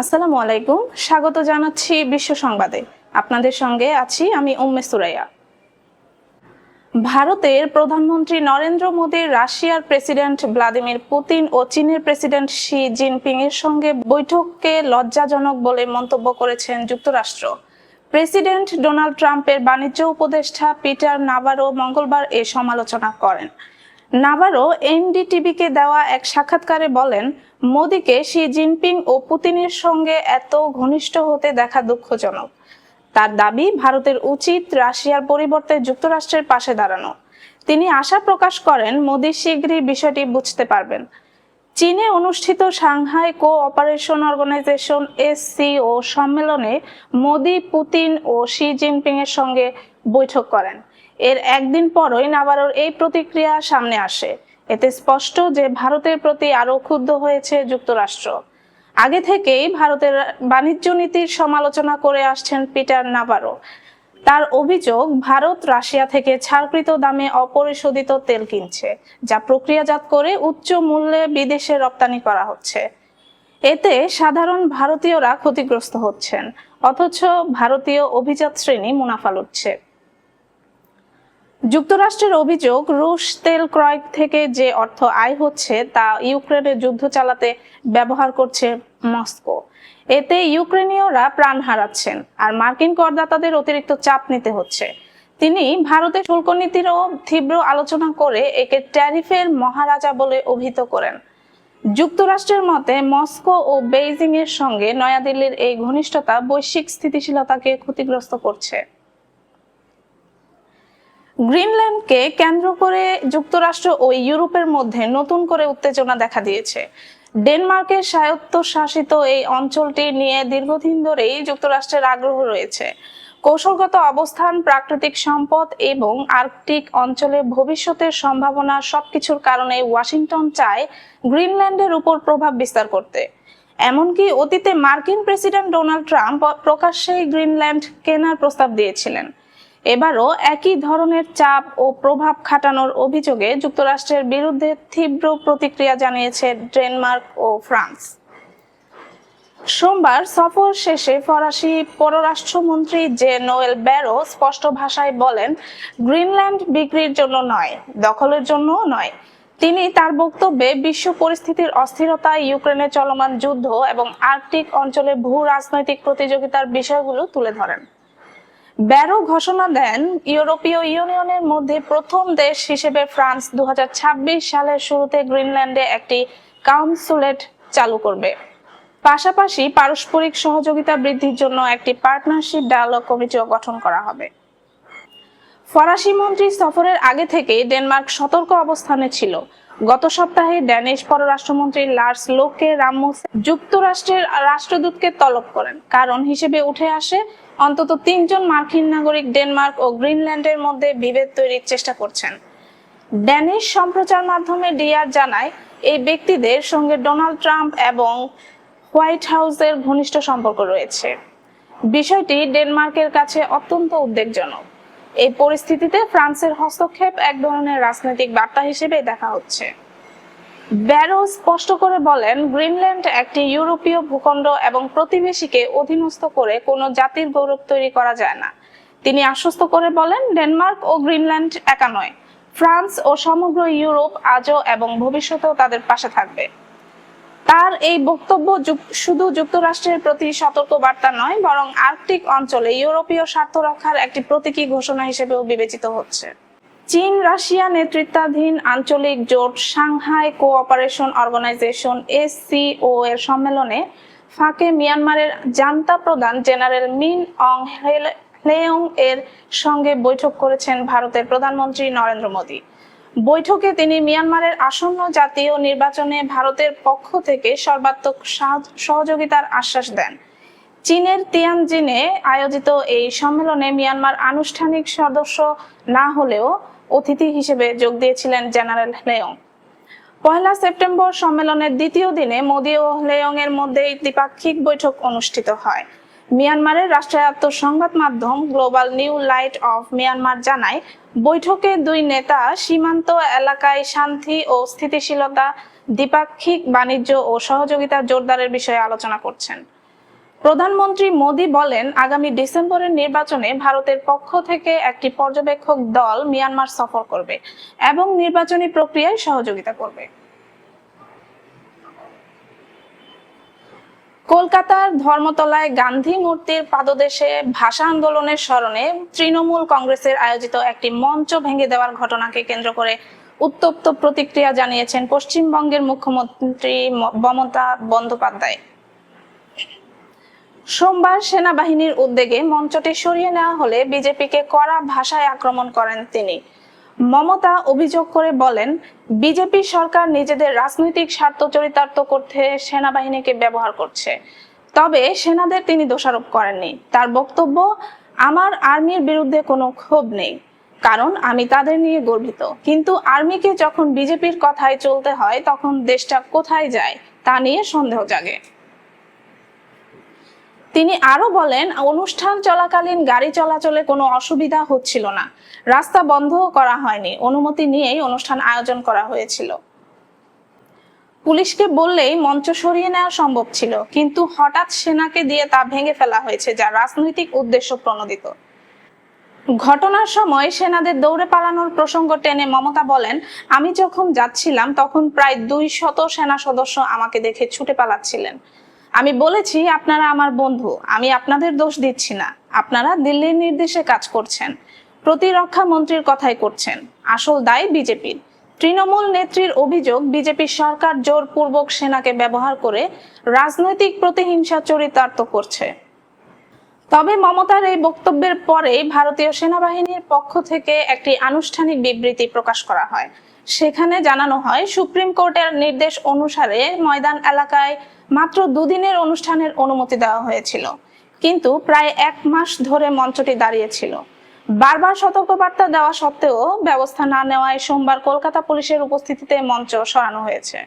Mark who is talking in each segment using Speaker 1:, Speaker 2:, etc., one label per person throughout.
Speaker 1: আসসালামু আলাইকুম। স্বাগত জানাচ্ছি বিশ্ব সংবাদে। আপনাদের সঙ্গে আছি আমি উম্মে সুরাইয়া। ভারতের প্রধানমন্ত্রী নরেন্দ্র মোদী, রাশিয়ার প্রেসিডেন্ট ভ্লাদিমির পুতিন ও চীনের প্রেসিডেন্ট শি জিনপিং এর সঙ্গে বৈঠককে লজ্জাজনক বলে মন্তব্য করেছেন যুক্তরাষ্ট্র। প্রেসিডেন্ট ডোনাল্ড ট্রাম্পের বাণিজ্য উপদেষ্টা পিটার নাভারো মঙ্গলবার এ সমালোচনা করেন। নাভারো এনডিটিভিকে দেওয়া এক সাক্ষাৎকারে বলেন, মোদীকে শি জিনপিং ও পুতিনের সঙ্গে এত ঘনিষ্ঠ হতে দেখা দুঃখজনক। তার দাবি, ভারতের উচিত রাশিয়ার পরিবর্তে যুক্তরাষ্ট্রের পাশে দাঁড়ানো। তিনি আশা প্রকাশ করেন, মোদী শীঘ্রই বিষয়টি বুঝতে পারবেন। চীনে অনুষ্ঠিত Shanghai cooperation organisation SCO সম্মেলনে মোদি, পুতিন ও শি জিনপিং এর সঙ্গে বৈঠক করেন। এর একদিন পরই নাবারোর এই প্রতিক্রিয়া সামনে আসে। এতে স্পষ্ট যে ভারতের প্রতি আরও ক্ষুব্ধ হয়েছে যুক্তরাষ্ট্র। আগে থেকেই ভারতের বাণিজ্য নীতির সমালোচনা করে আসছেন পিটার নাবারো। তার অভিযোগ, ভারত রাশিয়া থেকে ছাড়কৃত দামে অপরিশোধিত তেল কিনছে, যা প্রক্রিয়াজাত করে উচ্চ মূল্যে বিদেশে রপ্তানি করা হচ্ছে। এতে সাধারণ ভারতীয়রা ক্ষতিগ্রস্ত হচ্ছেন, অথচ ভারতীয় অভিজাত শ্রেণি মুনাফা লুটছে। যুক্তরাষ্ট্রের অভিযোগ, রুশ তেল ক্রয় থেকে যে অর্থ আয় হচ্ছে তা ইউক্রেনের যুদ্ধ চালাতে ব্যবহার করছে মস্কো। এতে ইউক্রেনীয়রা প্রাণ হারাচ্ছেন আর মার্কিন করদাতাদের অতিরিক্ত চাপ নিতে হচ্ছে। তিনি ভারতের শুল্ক নীতিরও তীব্র আলোচনা করে একে ট্যারিফের মহারাজা বলে অভিহিত করেন। যুক্তরাষ্ট্রের মতে, মস্কো ও বেইজিং এর সঙ্গে নয়াদিল্লির এই ঘনিষ্ঠতা বৈশ্বিক স্থিতিশীলতাকে ক্ষতিগ্রস্ত করছে। গ্রিনল্যান্ডকে কেন্দ্র করে যুক্তরাষ্ট্র ও ইউরোপের মধ্যে নতুন করে উত্তেজনা দেখা দিয়েছে। ডেনমার্কের স্বায়ত্তশাসিত এই অঞ্চলটি নিয়ে দীর্ঘদিন ধরেই যুক্তরাষ্ট্রের আগ্রহ রয়েছে। কৌশলগত অবস্থান, প্রাকৃতিক সম্পদ এবং আর্কটিক অঞ্চলে ভবিষ্যতের সম্ভাবনা সবকিছুর কারণে ওয়াশিংটন চায় গ্রিনল্যান্ডের উপর প্রভাব বিস্তার করতে। এমনকি অতীতে মার্কিন প্রেসিডেন্ট ডোনাল্ড ট্রাম্প প্রকাশ্যেই গ্রিনল্যান্ড কেনার প্রস্তাব দিয়েছিলেন। এবারও একই ধরনের চাপ ও প্রভাব খাটানোর অভিযোগে যুক্তরাষ্ট্রের বিরুদ্ধে তীব্র প্রতিক্রিয়া জানিয়েছে ডেনমার্ক ও ফ্রান্স। সোমবার সফর শেষে ফরাসি পররাষ্ট্রমন্ত্রী জে নোয়েল ব্যারো স্পষ্ট ভাষায় বলেন, গ্রিনল্যান্ড বিক্রির জন্য নয়, দখলের জন্যও নয়। তিনি তার বক্তব্যে, বিশ্ব পরিস্থিতির অস্থিরতা ইউক্রেনে চলমান যুদ্ধ এবং আর্কটিক অঞ্চলে ভূ রাজনৈতিক প্রতিযোগিতার বিষয়গুলো তুলে ধরেন। ব্যারো ঘোষণা দেন ইউরোপীয় ইউনিয়নের মধ্যে প্রথম দেশ হিসেবে ফ্রান্স দু সালের শুরুতে গ্রিনল্যান্ডে একটি কাউন্সুলেট চালু করবে। পাশাপাশি পারস্পরিক সহযোগিতা বৃদ্ধির জন্য একটি পার্টনারশিপ ডায়ালগ কমিটিও গঠন করা হবে। ফরাসি মন্ত্রী সফরের আগে থেকে ডেনমার্ক সতর্ক অবস্থানে ছিল। গত সপ্তাহে ড্যানিশ পররাষ্ট্রমন্ত্রী লার্স লোকে রামোস যুক্তরাষ্ট্রের রাষ্ট্রদূতকে তলব করেন। কারণ হিসেবে উঠে আসে অন্তত তিনজন মার্কিন নাগরিক ডেনমার্ক ও গ্রিনল্যান্ডের মধ্যে বিভেদ তৈরির চেষ্টা করছেন। ড্যানিশ সম্প্রচার মাধ্যমে ডিআর জানায়, এই ব্যক্তিদের সঙ্গে ডোনাল্ড ট্রাম্প এবং হোয়াইট হাউসের ঘনিষ্ঠ সম্পর্ক রয়েছে। বিষয়টি ডেনমার্কের কাছে অত্যন্ত উদ্বেগজনক। এই পরিস্থিতিতে ফ্রান্সের হস্তক্ষেপ এক ধরনের রাজনৈতিক বার্তা হিসেবে দেখা হচ্ছে। ব্যারো স্পষ্ট করে বলেন, গ্রিনল্যান্ড একটি ইউরোপীয় ভূখণ্ড এবং প্রতিবেশীকে অধীনস্থ করে কোনো জাতির গৌরব তৈরি করা যায় না। তিনি আশ্বস্ত করে বলেন, ডেনমার্ক ও গ্রিনল্যান্ড একা নয়। ফ্রান্স ও সমগ্র ইউরোপ আজও এবং ভবিষ্যতেও তাদের পাশে থাকবে। তার এই বক্তব্য শুধু যুক্তরাষ্ট্রের প্রতি সতর্ক বার্তা নয়, বরং আর্কটিক অঞ্চলে ইউরোপীয় স্বার্থ রক্ষার একটি প্রতীকী ঘোষণা হিসেবেও বিবেচিত হচ্ছে। চীন রাশিয়া নেতৃত্বাধীন আঞ্চলিক জোট সাংহাই কোঅপারেশন অর্গানাইজেশন এসসিও এর সম্মেলনে ফাঁকে মিয়ানমারের জান্তা প্রধান জেনারেল মিন অং হেল- হ্লেয়ং এর সঙ্গে বৈঠক করেছেন ভারতের প্রধানমন্ত্রী নরেন্দ্র মোদী। বৈঠকে তিনি মিয়ানমারের আসন্ন জাতীয় নির্বাচনে ভারতের পক্ষ থেকে সর্বাত্মক সহযোগিতার আশ্বাস দেন। চীনের তিয়ানজিনে আয়োজিত এই সম্মেলনে মিয়ানমার আনুষ্ঠানিক সদস্য না হলেও অতিথি হিসেবে যোগ দিয়েছিলেন জেনারেল হ্লেয়ং পয়লা সেপ্টেম্বর সম্মেলনের দ্বিতীয় দিনে মোদী ও হ্লেয়ং এর মধ্যে দ্বিপাক্ষিক বৈঠক অনুষ্ঠিত হয়। মিয়ানমারের রাষ্ট্রায়ত্ত সংবাদ মাধ্যম Global New Light of Myanmar জানায়, বৈঠকে দুই নেতা সীমান্ত এলাকায় শান্তি ও স্থিতিশীলতা, দ্বিপাক্ষিক বাণিজ্য ও সহযোগিতা জোরদারের বিষয়ে আলোচনা করছেন। প্রধানমন্ত্রী মোদী বলেন, আগামী ডিসেম্বরের নির্বাচনে ভারতের পক্ষ থেকে একটি পর্যবেক্ষক দল মিয়ানমার সফর করবে এবং নির্বাচনী প্রক্রিয়ায় সহযোগিতা করবে। কলকাতার ধর্মতলায় গান্ধী মূর্তির পাদদেশে ভাষা আন্দোলনের স্মরণে তৃণমূল কংগ্রেসের আয়োজিত একটি মঞ্চ ভেঙে দেওয়ার ঘটনাকে কেন্দ্র করে উত্তপ্ত প্রতিক্রিয়া জানিয়েছেন পশ্চিমবঙ্গের মুখ্যমন্ত্রী মমতা বন্দ্যোপাধ্যায়। সোমবার সেনাবাহিনীর উদ্যোগে মঞ্চটি সরিয়ে নেওয়া হলে বিজেপিকে কড়া ভাষায় আক্রমণ করেন তিনি। মমতা অভিযোগ করে বলেন, বিজেপি সরকার নিজেদের রাজনৈতিক স্বার্থ চরিতার্থ করতে সেনাবাহিনীকে ব্যবহার করছে। তবে সেনাদের তিনি দোষারোপ করেননি। তার বক্তব্য, আমার আর্মির বিরুদ্ধে কোনো ক্ষোভ নেই, কারণ আমি তাদের নিয়ে গর্বিত। কিন্তু আর্মিকে যখন বিজেপির কথায় চলতে হয়, তখন দেশটা কোথায় যায়, তা নিয়ে সন্দেহ জাগে। তিনি আরও বলেন, অনুষ্ঠান চলাকালীন গাড়ি চলাচলে কোনো অসুবিধা হচ্ছিল না। রাস্তা বন্ধ করা হয়নি। অনুমতি নিয়েই অনুষ্ঠান আয়োজন করা হয়েছিল। পুলিশকে বললেই মঞ্চ সরিয়ে নেওয়া সম্ভব ছিল, কিন্তু হঠাৎ সেনাকে দিয়ে তা ভেঙে ফেলা হয়েছে, যা রাজনৈতিক উদ্দেশ্য প্রণোদিত। ঘটনার সময় সেনাদের দৌড়ে পালানোর প্রসঙ্গ টেনে মমতা বলেন, আমি যখন যাচ্ছিলাম, তখন প্রায় দুই শত সেনা সদস্য আমাকে দেখে ছুটে পালাচ্ছিলেন। আমি বলেছি আপনারা আমার বন্ধু, আমি আপনাদের দোষ দিচ্ছি না। আপনারা দিল্লির নির্দেশে কাজ করছেন, প্রতিরক্ষা মন্ত্রীর কথাই করছেন, আসল দায় বিজেপির। তৃণমূল নেত্রীর অভিযোগ, বিজেপি সরকার জোরপূর্বক সেনাকে ব্যবহার করে রাজনৈতিক প্রতিহিংসা চরিতার্থ করছে। তবে মমতার এই বক্তব্যের পরে ভারতীয় সেনাবাহিনীর পক্ষ থেকে একটি আনুষ্ঠানিক বিবৃতি প্রকাশ করা হয়। সেখানে জানানো হয়, সুপ্রিম কোর্টের নির্দেশ অনুসারে ময়দান এলাকায় মাত্র দুদিনের অনুষ্ঠানের অনুমতি দেওয়া হয়েছিল। কিন্তু প্রায় এক মাস ধরে মঞ্চটি দাঁড়িয়েছিল। বারবার সতর্কবার্তা দেওয়া সত্ত্বেও ব্যবস্থা না নেওয়ায় সোমবার কলকাতা পুলিশের উপস্থিতিতে মঞ্চ সরানো হয়েছে।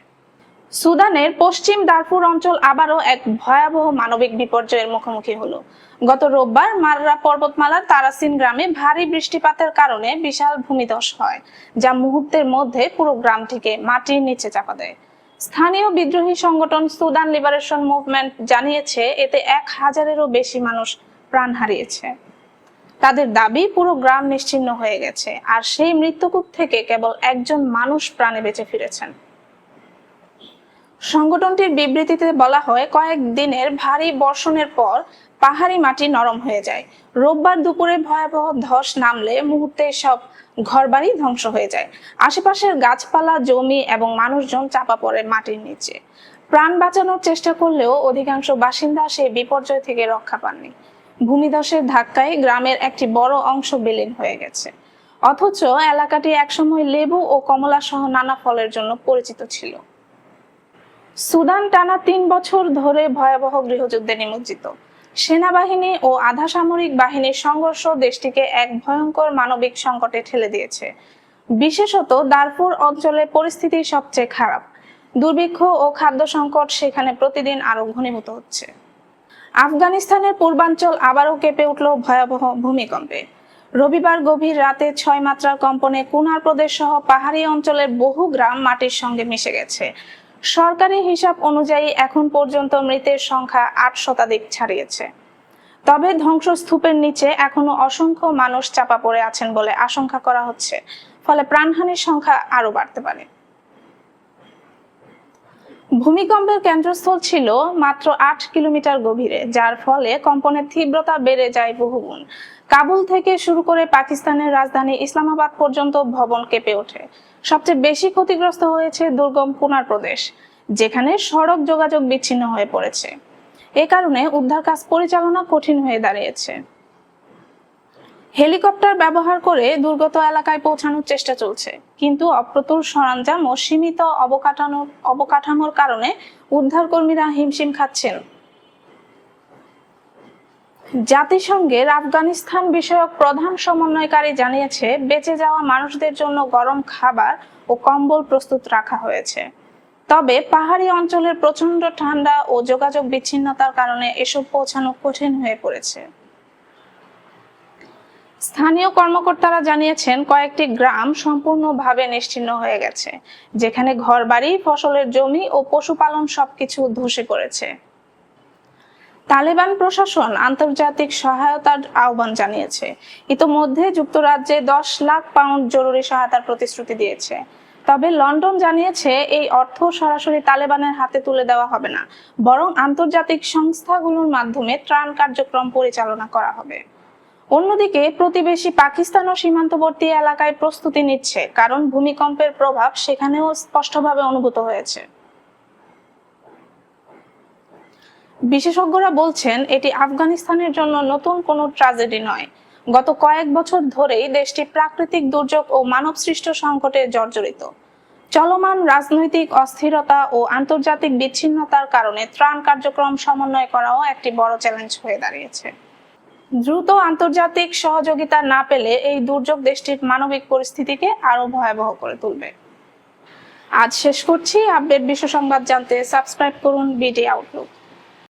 Speaker 1: সুদানের পশ্চিম দারফুর অঞ্চল আবারও এক ভয়াবহ মানবিক বিপর্যয়ের মুখোমুখি হলো। গত রোববার মাররা পর্বতমালার তারাসিন গ্রামে ভারী বৃষ্টিপাতের কারণে বিশাল ভূমিধস হয়, যা মুহূর্তের মধ্যে পুরো গ্রামটিকে মাটির নিচে চাপা দেয়। স্থানীয় বিদ্রোহী সংগঠন সুদান লিবারেশন মুভমেন্ট জানিয়েছে, এতে এক হাজারেরও বেশি মানুষ প্রাণ হারিয়েছে। তাদের দাবি, পুরো গ্রাম নিশ্চিহ্ন হয়ে গেছে, আর সেই মৃত্যুকূপ থেকে কেবল একজন মানুষ প্রাণে বেঁচে ফিরেছেন। সংগঠনটির বিবৃতিতে বলা হয়, কয়েক দিনের ভারী বর্ষণের পর পাহাড়ি মাটি নরম হয়ে যায়। রোববার দুপুরে ভয়াবহ ধস নামলে মুহূর্তে সব ঘরবাড়ি ধ্বংস হয়ে যায়। আশেপাশের গাছপালা, জমি এবং মানুষজন চাপা পড়ে মাটির নিচে। প্রাণ বাঁচানোর চেষ্টা করলেও অধিকাংশ বাসিন্দা সেই বিপর্যয় থেকে রক্ষা পাননি। ভূমিধসের ধাক্কায় গ্রামের একটি বড় অংশ বিলীন হয়ে গেছে। অথচ এলাকাটি একসময় লেবু ও কমলা সহ নানা ফলের জন্য পরিচিত ছিল। সুদান টানা তিন বছর ধরে ভয়াবহ গৃহযুদ্ধে নিমজ্জিত। সেনাবাহিনী ও আধা সামরিক বাহিনীর সংঘর্ষ দেশটিকে এক ভয়ঙ্কর মানবিক সংকটে ঠেলে দিয়েছে। বিশেষত দারফুর অঞ্চলের পরিস্থিতি সবচেয়ে খারাপ। দুর্ভিক্ষ ও খাদ্য সংকট সেখানে প্রতিদিন আরও ঘনীভূত হচ্ছে। আফগানিস্তানের পূর্বাঞ্চল আবারও কেঁপে উঠল ভয়াবহ ভূমিকম্পে। রবিবার গভীর রাতে ছয় মাত্রার কম্পনে কুনার প্রদেশ সহ পাহাড়ি অঞ্চলের বহু গ্রাম মাটির সঙ্গে মিশে গেছে। সরকারি হিসাব অনুযায়ী এখন পর্যন্ত মৃতের সংখ্যা আট শতাধিক ছাড়িয়েছে। তবে ধ্বংসস্তূপের নিচে এখনও অসংখ্য মানুষ চাপা পড়ে আছেন বলে আশঙ্কা করা হচ্ছে। ফলে প্রাণহানির সংখ্যা আরও বাড়তে পারে। ভূমিকম্পের কেন্দ্রস্থল ছিল মাত্র আট কিলোমিটার গভীরে, যার ফলে কম্পনের তীব্রতা বেড়ে যায় বহুগুণ। কাবুল থেকে শুরু করে পাকিস্তানের রাজধানী ইসলামাবাদ পর্যন্ত ভবন কেঁপে ওঠে। সবচেয়ে বেশি ক্ষতিগ্রস্ত হয়েছে দুর্গম কুনার প্রদেশ, যেখানে সড়ক যোগাযোগ বিচ্ছিন্ন হয়ে পড়েছে। এ কারণে উদ্ধার কাজ পরিচালনা কঠিন হয়ে দাঁড়িয়েছে। হেলিকপ্টার ব্যবহার করে দুর্গত এলাকায় পৌঁছানোর চেষ্টা চলছে, কিন্তু অপ্রতুল সরঞ্জাম ও সীমিত অবকাঠামোর অবকাঠামোর কারণে উদ্ধারকর্মীরা হিমশিম খাচ্ছেন। জাতিসংঘের আফগানিস্তান বিষয়ক প্রধান সমন্বয়কারী জানিয়েছে, বেঁচে যাওয়া মানুষদের জন্য গরম খাবার ও কম্বল প্রস্তুত রাখা হয়েছে। তবে পাহাড়ি অঞ্চলের প্রচণ্ড ঠান্ডা ও যোগাযোগ বিচ্ছিন্নতার কারণে এসব পৌঁছানো কঠিন হয়ে পড়েছে। স্থানীয় কর্মকর্তারা জানিয়েছেন, কয়েকটি গ্রাম সম্পূর্ণভাবে নিশ্চিহ্ন হয়ে গেছে, যেখানে ঘরবাড়ি, ফসলের জমি ও পশুপালন সবকিছু ধসে পড়েছে। তালেবান প্রশাসন আন্তর্জাতিক সহায়তার আহ্বান জানিয়েছে। ইতোমধ্যে যুক্তরাজ্যে দশ লাখ পাউন্ড জরুরি সহায়তার প্রতিশ্রুতি দিয়েছে। তবে লন্ডন জানিয়েছে, এই অর্থ সরাসরি তালেবানের হাতে তুলে দেওয়া হবে না, বরং আন্তর্জাতিক সংস্থাগুলোর মাধ্যমে ত্রাণ কার্যক্রম পরিচালনা করা হবে। অন্যদিকে, প্রতিবেশী পাকিস্তান ও সীমান্তবর্তী এলাকায় প্রস্তুতি নিচ্ছে, কারণ ভূমিকম্পের প্রভাব সেখানেও স্পষ্টভাবে অনুভূত হয়েছে। বিশেষজ্ঞরা বলছেন, এটি আফগানিস্তানের জন্য নতুন কোনো ট্রাজেডি নয়। গত কয়েক বছর ধরেই দেশটি প্রাকৃতিক দুর্যোগ ও মানবসৃষ্ট সংকটে জর্জরিত। চলমান রাজনৈতিক অস্থিরতা ও আন্তর্জাতিক বিচ্ছিন্নতার কারণে ত্রাণ কার্যক্রম সমন্বয় করাও একটি বড় চ্যালেঞ্জ হয়ে দাঁড়িয়েছে। দ্রুত আন্তর্জাতিক সহযোগিতা না পেলে এই দুর্যোগ দেশটির মানবিক পরিস্থিতিকে আরও ভয়াবহ করে তুলবে। আজ শেষ করছি। আপডেট বিশ্ব সংবাদ জানতে সাবস্ক্রাইব করুন বিডি আউটলুক।